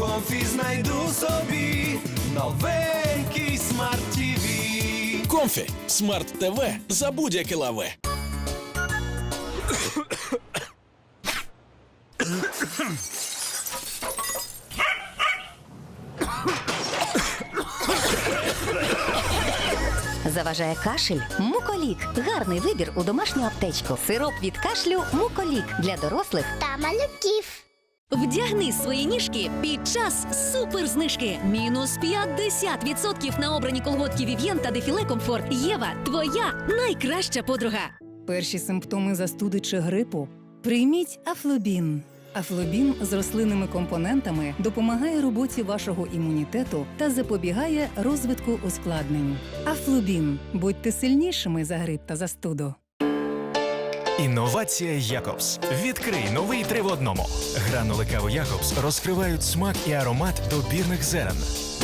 комфі знайду собі новенький смарт ТВ. Комфі Смарт ТВ за будь-яке лаве. Заважає кашель? Муколік. Гарний вибір у домашню аптечку. Сироп від кашлю Муколік для дорослих та малюків. Вдягни свої ніжки під час суперзнижки. Мінус 50% на обрані колготки Вів'єн та дефіле Комфорт. Єва, твоя найкраща подруга. Перші симптоми застуди чи грипу. Прийміть Афлобін. Афлобін з рослинними компонентами допомагає роботі вашого імунітету та запобігає розвитку ускладнень. Афлобін. Будьте сильнішими за грип та застуду. Інновація Якобс. Відкрий новий три в одному. Гранули кави Якобс розкривають смак і аромат добірних зерен.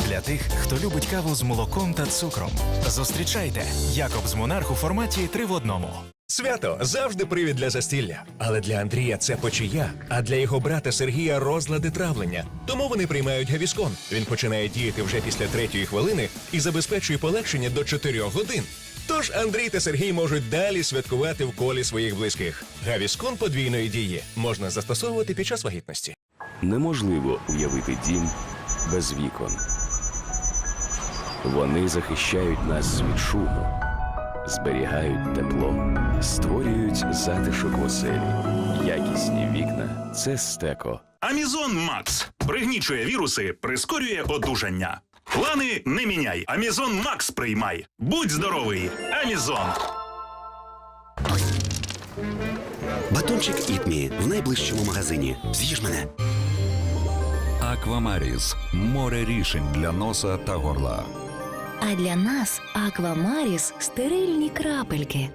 Для тих, хто любить каву з молоком та цукром. Зустрічайте Якобс Монарх у форматі три в одному. Свято завжди привід для застілля. Але для Андрія це почия, а для його брата Сергія розлади травлення. Тому вони приймають гавіскон. Він починає діяти вже після третьої хвилини і забезпечує полегшення до 4 годин. Тож Андрій та Сергій можуть далі святкувати в колі своїх близьких. Гавіскон подвійної дії можна застосовувати під час вагітності. Неможливо уявити дім без вікон. Вони захищають нас від шуму, зберігають тепло, створюють затишок в оселі. Якісні вікна це стеко. Амізон Макс пригнічує віруси, прискорює одужання. Плани не міняй. Амізон Макс приймай. Будь здоровий. Амізон. Батончик Ітмі в найближчому магазині. З'їж мене. Аквамаріс море рішень для носа та горла. А для нас Аквамаріс стерильні крапельки.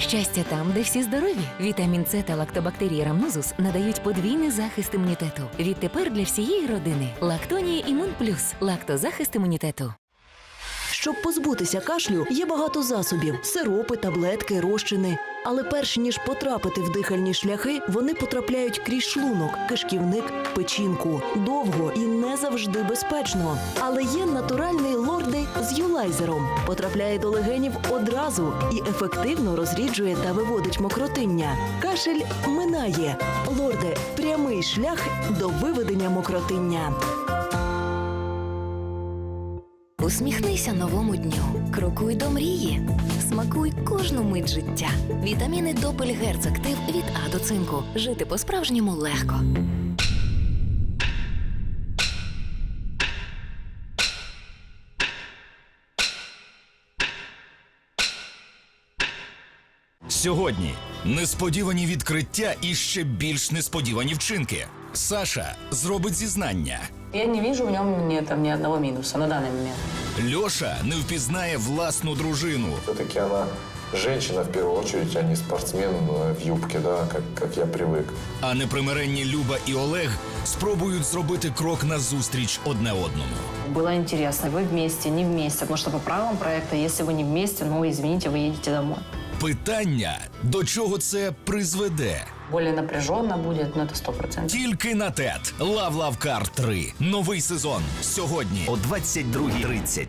Щастя там, де всі здорові. Вітамін С та лактобактерії Рамнозус надають подвійний захист імунітету. Відтепер для всієї родини. Лактонія Імун Плюс. Лактозахист імунітету. Щоб позбутися кашлю, є багато засобів: сиропи, таблетки, розчини. Але перш ніж потрапити в дихальні шляхи, вони потрапляють крізь шлунок, кишківник, печінку. Довго і не завжди безпечно. Але є натуральний лорди з. Потрапляє до легенів одразу і ефективно розріджує та виводить мокротиння. Кашель минає. Лорде прямий шлях до виведення мокротиння. Усміхнися новому дню. Крокуй до мрії. Смакуй кожну мить життя. Вітаміни Допельгерц Актив від А до цинку. Жити по-справжньому легко. Сьогодні несподівані відкриття і ще більш несподівані вчинки. Саша зробить зізнання. Я не вижу в ньому ні, там, ні одного мінуса на даний момент. Льоша не впізнає власну дружину. Все-таки она женщина в первую очередь, а не спортсмен э, в юбке, да, как, как я привык. А непримиренні Люба і Олег спробують зробити крок назустріч одне одному. Было интересно, вы вместе, не вместе, потому что по правилам проекта, если вы не вместе, ну, извините, вы едете домой. Питання, до чого це призведе? Более напряженно будет, но это сто процентов. Тільки на ТЕТ. Лав Лавкар 3. Новий сезон. Сьогодні о 22.30.